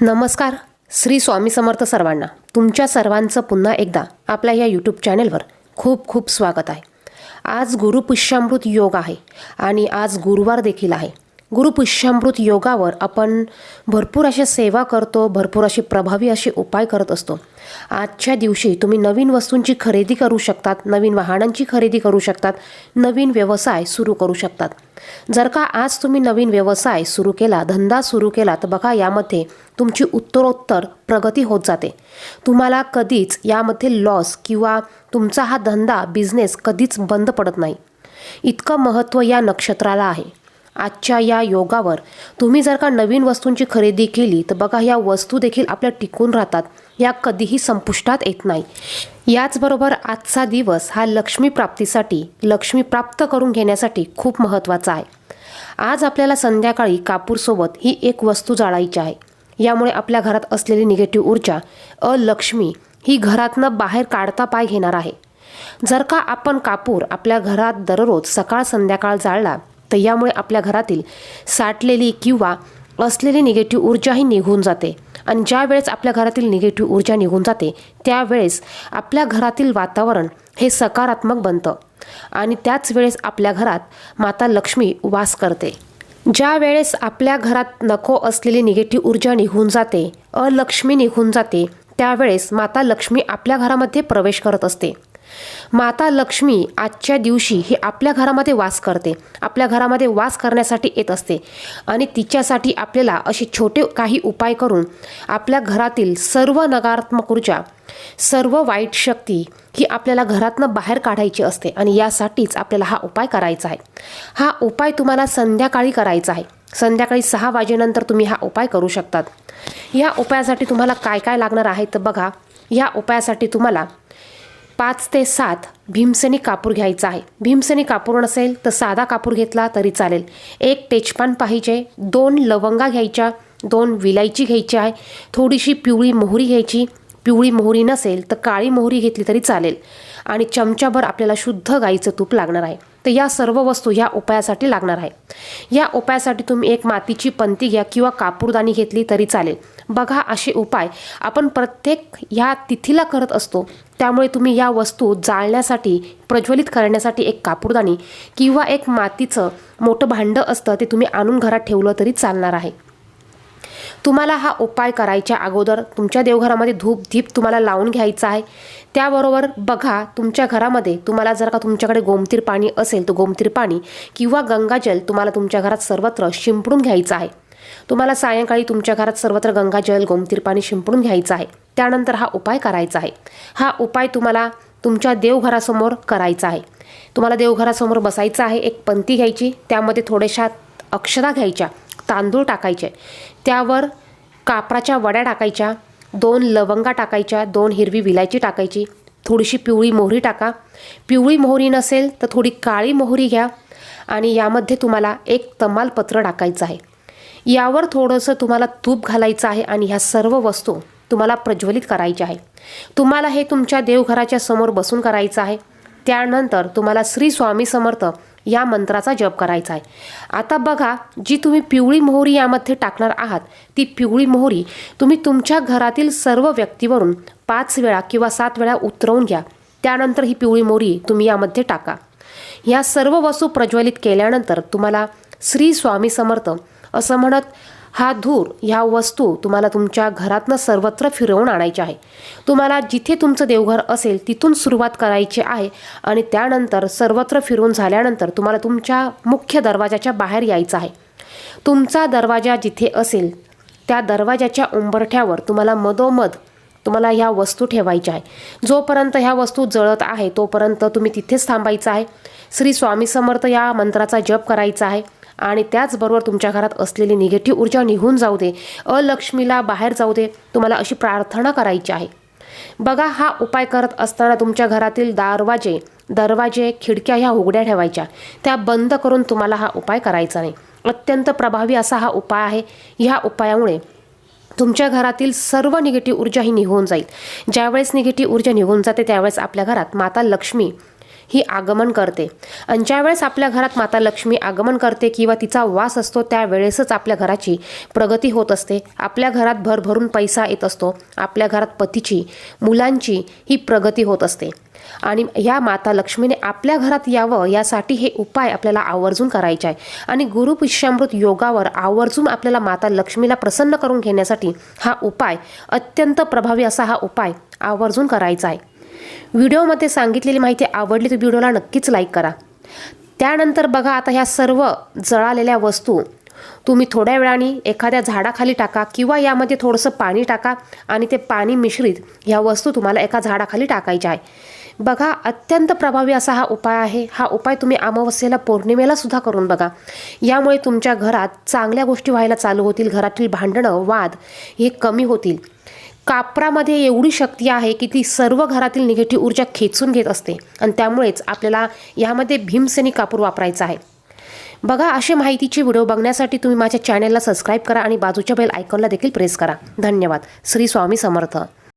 नमस्कार. श्री स्वामी समर्थ सर्वांना तुमच्या सर्वांचं पुन्हा एकदा आपल्या या यूट्यूब चॅनेलवर खूप खूप स्वागत आहे. आज गुरुपुष्यामृत योग आहे आणि आज गुरुवार देखील आहे. गुरुपुष्यामृत योगावर आपण भरपूर अशा सेवा करतो भरपूर अशी प्रभावी असे उपाय करत असतो. आजच्या दिवशी तुम्ही नवीन वस्तूंची खरेदी करू शकतात नवीन वाहनांची खरेदी करू शकतात नवीन व्यवसाय सुरू करू शकतात. जर का आज तुम्ही नवीन व्यवसाय सुरू केला धंदा सुरू केला तर बघा यामध्ये तुमची उत्तरोत्तर प्रगती होत जाते. तुम्हाला कधीच यामध्ये लॉस किंवा तुमचा हा धंदा बिझनेस कधीच बंद पडत नाही. इतकं महत्त्व या नक्षत्राला आहे. आजच्या या योगावर तुम्ही जर का नवीन वस्तूंची खरेदी केली तर बघा या वस्तू देखील आपल्या टिकून राहतात. या कधीही संपुष्टात येत नाही. याचबरोबर आजचा दिवस हा लक्ष्मी प्राप्तीसाठी लक्ष्मी प्राप्त करून घेण्यासाठी खूप महत्त्वाचा आहे. आज आपल्याला संध्याकाळी कापूरसोबत ही एक वस्तू जाळायची आहे. यामुळे आपल्या घरात असलेली निगेटिव्ह ऊर्जा अलक्ष्मी ही घरातनं बाहेर काढता पाय घेणार आहे. जर का आपण कापूर आपल्या घरात दररोज सकाळ संध्याकाळ जाळला तर यामुळे आपल्या घरातील साठलेली किंवा असलेली निगेटिव्ह ऊर्जाही निघून जाते. आणि ज्या वेळेस आपल्या घरातील निगेटिव्ह ऊर्जा निघून जाते त्यावेळेस आपल्या घरातील वातावरण हे सकारात्मक बनतं. आणि त्याच वेळेस आपल्या घरात माता लक्ष्मी वास करते. ज्या वेळेस आपल्या घरात नको असलेली निगेटिव्ह ऊर्जा निघून जाते अलक्ष्मी निघून जाते त्यावेळेस माता लक्ष्मी आपल्या घरामध्ये प्रवेश करत असते. माता लक्ष्मी आजच्या दिवशी ही आपल्या घरामध्ये वास करते. आपल्या घरामध्ये वास करण्यासाठी येत असते. आणि तिच्यासाठी आपल्याला असे छोटे काही उपाय करून आपल्या घरातील सर्व नकारात्मक ऊर्जा सर्व वाईट शक्ती ही आपल्याला घरातनं बाहेर काढायची असते आणि यासाठीच आपल्याला हा उपाय करायचा आहे. हा उपाय तुम्हाला संध्याकाळी करायचा आहे. संध्याकाळी सहा वाजेनंतर तुम्ही हा उपाय करू शकतात. या उपायासाठी तुम्हाला काय काय लागणार आहे तर बघा. या उपायासाठी तुम्हाला पाच ते सात भीमसेनी कापूर घ्यायचा आहे. भीमसेनी कापूर नसेल तर साधा कापूर घेतला तरी चालेल. एक तेजपान पाहिजे दोन लवंगा घ्यायच्या दोन विलायची घ्यायची आहे. थोडीशी पिवळी मोहरी घ्यायची. पिवळी मोहरी नसेल तर काळी मोहरी घेतली तरी चालेल. आणि चमच्याभर आपल्याला शुद्ध गाईचं तूप लागणार आहे. तर या सर्व वस्तू ह्या उपायासाठी लागणार आहे. या उपायासाठी तुम्ही एक मातीची पंती घ्या किंवा कापूरदानी घेतली तरी चालेल. बघा असे उपाय आपण प्रत्येक ह्या तिथीला करत असतो. त्यामुळे तुम्ही या वस्तू जाळण्यासाठी प्रज्वलित करण्यासाठी एक कापूरदानी किंवा एक मातीचं मोठं भांडं असतं ते तुम्ही आणून घरात ठेवलं तरी चालणार आहे. तुम्हाला हा उपाय करायच्या अगोदर तुमच्या देवघरामध्ये धूप धीप तुम्हाला लावून घ्यायचा आहे. त्याबरोबर बघा तुमच्या घरामध्ये तुम्हाला जर का तुमच्याकडे गोमतीर पाणी असेल तर गोमतीर पाणी किंवा गंगाजल तुम्हाला तुमच्या घरात सर्वत्र शिंपडून घ्यायचं आहे. तुम्हाला सायंकाळी तुमच्या घरात सर्वत्र गंगाजल गोमतीर पाणी शिंपडून घ्यायचं आहे. त्यानंतर हा उपाय करायचा आहे. हा उपाय तुम्हाला तुमच्या देवघरासमोर करायचा आहे. तुम्हाला देवघरासमोर बसायचं आहे एक पंती घ्यायची त्यामध्ये थोड्याशा अक्षदा घ्यायच्या. तांदूळ टाकायचे. त्यावर कापराच्या वड्या टाकायच्या दोन लवंगा टाकायच्या दोन हिरवी विलायची टाकायची थोडीशी पिवळी मोहरी टाका. पिवळी मोहरी नसेल तर थोडी काळी मोहरी घ्या आणि यामध्ये तुम्हाला एक तमालपत्र टाकायचं आहे. यावर थोडंसं तुम्हाला तूप घालायचं आहे आणि ह्या सर्व वस्तू तुम्हाला प्रज्वलित करायच्या आहे. तुम्हाला हे तुमच्या देवघराच्या समोर बसून करायचं आहे. त्यानंतर तुम्हाला श्री स्वामी समर्थ या मंत्राचा जप करायचा आहे. आता बघा जी तुम्ही पिवळी मोहरी यामध्ये टाकणार आहात ती पिवळी मोहरी तुम्ही तुमच्या घरातील सर्व व्यक्तीवरून पाच वेळा किंवा सात वेळा उतरवून घ्या. त्यानंतर ही पिवळी मोहरी तुम्ही यामध्ये टाका. या सर्व वस्तू प्रज्वलित केल्यानंतर तुम्हाला श्री स्वामी समर्थ असं म्हणत हा धूर ह्या वस्तू तुम्हाला तुमच्या घरातनं सर्वत्र फिरवून आणायच्या आहे. तुम्हाला जिथे तुमचं देवघर असेल तिथून सुरुवात करायची आहे आणि त्यानंतर सर्वत्र फिरून झाल्यानंतर तुम्हाला तुमच्या मुख्य दरवाजाच्या बाहेर यायचं आहे. तुमचा दरवाजा जिथे असेल त्या दरवाजाच्या उंबरठ्यावर तुम्हाला मधोमध तुम्हाला ह्या वस्तू ठेवायच्या आहे. जोपर्यंत ह्या वस्तू जळत आहे तोपर्यंत तुम्ही तिथेच थांबायचं आहे. श्री स्वामी समर्थ या मंत्राचा जप करायचा आहे. आणि त्याचबरोबर तुमच्या घरात असलेली निगेटिव्ह ऊर्जा निघून जाऊ दे. अलक्ष्मीला बाहेर जाऊ दे. तुम्हाला अशी प्रार्थना करायची आहे. बघा हा उपाय करत असताना तुमच्या घरातील दरवाजे दरवाजे खिडक्या ह्या उघड्या ठेवायच्या. त्या बंद करून तुम्हाला हा उपाय करायचा नाही. अत्यंत प्रभावी असा हा उपाय आहे. ह्या उपायामुळे तुमच्या घरातील सर्व निगेटिव्ह ऊर्जा ही निघून जाईल. ज्यावेळेस निगेटिव्ह ऊर्जा निघून जाते त्यावेळेस आपल्या घरात माता लक्ष्मी ही आगमन करते. आणि ज्यावेळेस आपल्या घरात माता लक्ष्मी आगमन करते किंवा तिचा वास असतो त्यावेळेसच आपल्या घराची प्रगती होत असते. आपल्या घरात भरभरून पैसा येत असतो. आपल्या घरात पतीची मुलांची ही प्रगती होत असते. आणि ह्या माता लक्ष्मीने आपल्या घरात यावं यासाठी हे उपाय आपल्याला आवर्जून करायचे आहे. आणि गुरुपुष्यामृत योगावर आवर्जून आपल्याला माता लक्ष्मीला प्रसन्न करून घेण्यासाठी हा उपाय अत्यंत प्रभावी असा हा उपाय आवर्जून करायचा आहे. व्हिडिओमध्ये सांगितलेली माहिती आवडली तर व्हिडिओला नक्कीच लाईक करा. त्यानंतर बघा आता ह्या सर्व जळालेल्या वस्तू. तुम्ही थोड्या वेळाने एखाद्या झाडाखाली टाका किंवा यामध्ये थोडंसं पाणी टाका आणि ते पाणी मिश्रित ह्या वस्तू तुम्हाला एका झाडाखाली टाकायच्या आहे. बघा अत्यंत प्रभावी असा हा उपाय आहे. हा उपाय तुम्ही अमावस्येला पौर्णिमेला सुद्धा करून बघा. यामुळे तुमच्या घरात चांगल्या गोष्टी व्हायला चालू होतील. घरातील भांडणं वाद हे कमी होतील. कापरामध्ये एवढी शक्ती आहे की ती सर्व घरातील निगेटिव्ह ऊर्जा खेचून घेत असते. आणि त्यामुळेच आपल्याला यामध्ये भीमसेनी कापूर वापरायचा आहे. बघा असे माहितीचे व्हिडिओ बघण्यासाठी तुम्ही माझ्या चॅनलला सबस्क्राईब करा आणि बाजूच्या बेल आयकॉनला देखील प्रेस करा. धन्यवाद. श्री स्वामी समर्थ.